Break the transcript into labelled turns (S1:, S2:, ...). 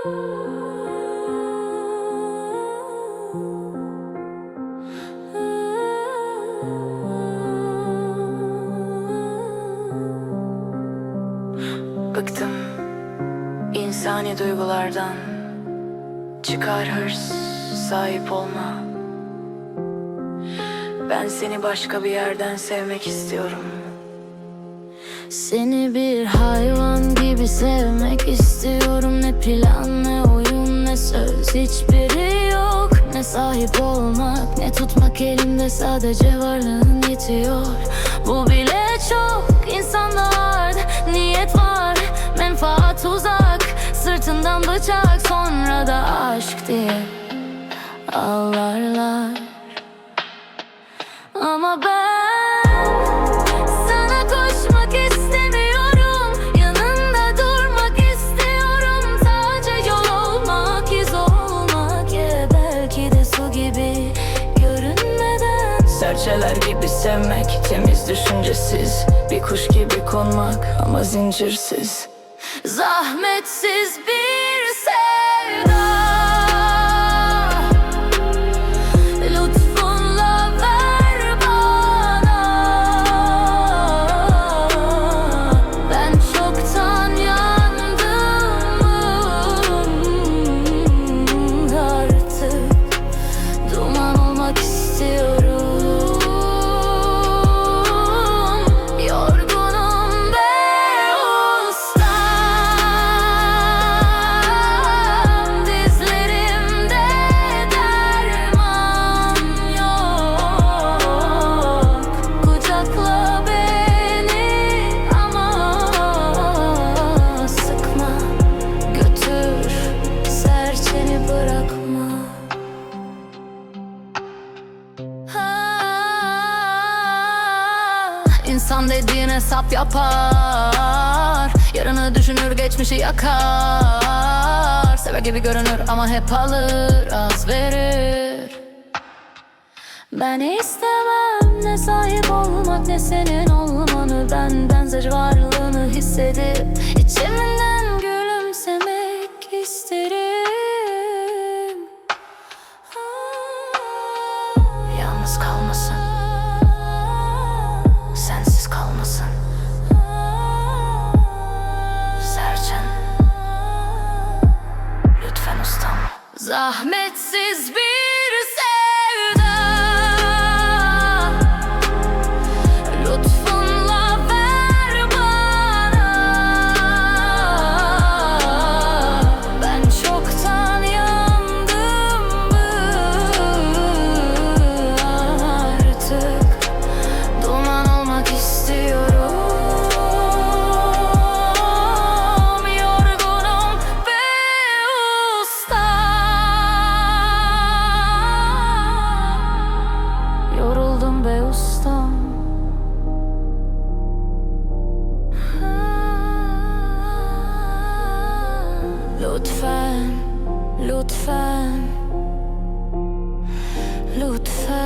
S1: Bıktım. İnsani duygulardan Çıkar hırs sahip olma. Ben seni başka bir yerden sevmek istiyorum
S2: Seni bir hayvan gibi sevmek istiyorum. Ne plan ne oyun ne söz. Hiçbiri yok. Ne sahip olmak ne tutmak elimde sadece varlığın yetiyor. Bu bile çok insanda var. Niyet var Menfaat uzak. Sırtından bıçak sonra da aşk diye. Ağlarlar
S1: Serçeler gibi sevmek temiz düşüncesiz. Bir kuş gibi konmak ama zincirsiz.
S2: Zahmetsiz bir İnsan dediğin hesap yapar. Yarını düşünür geçmişi yakar. Sever gibi görünür ama hep alır az verir. Ben istemem ne sahip olmak ne senin olmanı. Ben benzer varlığını hissedip içimden gülümsemek isterim. Yalnız kalmasın Zahmetsiz bir lutwem, lutwem, lutwem.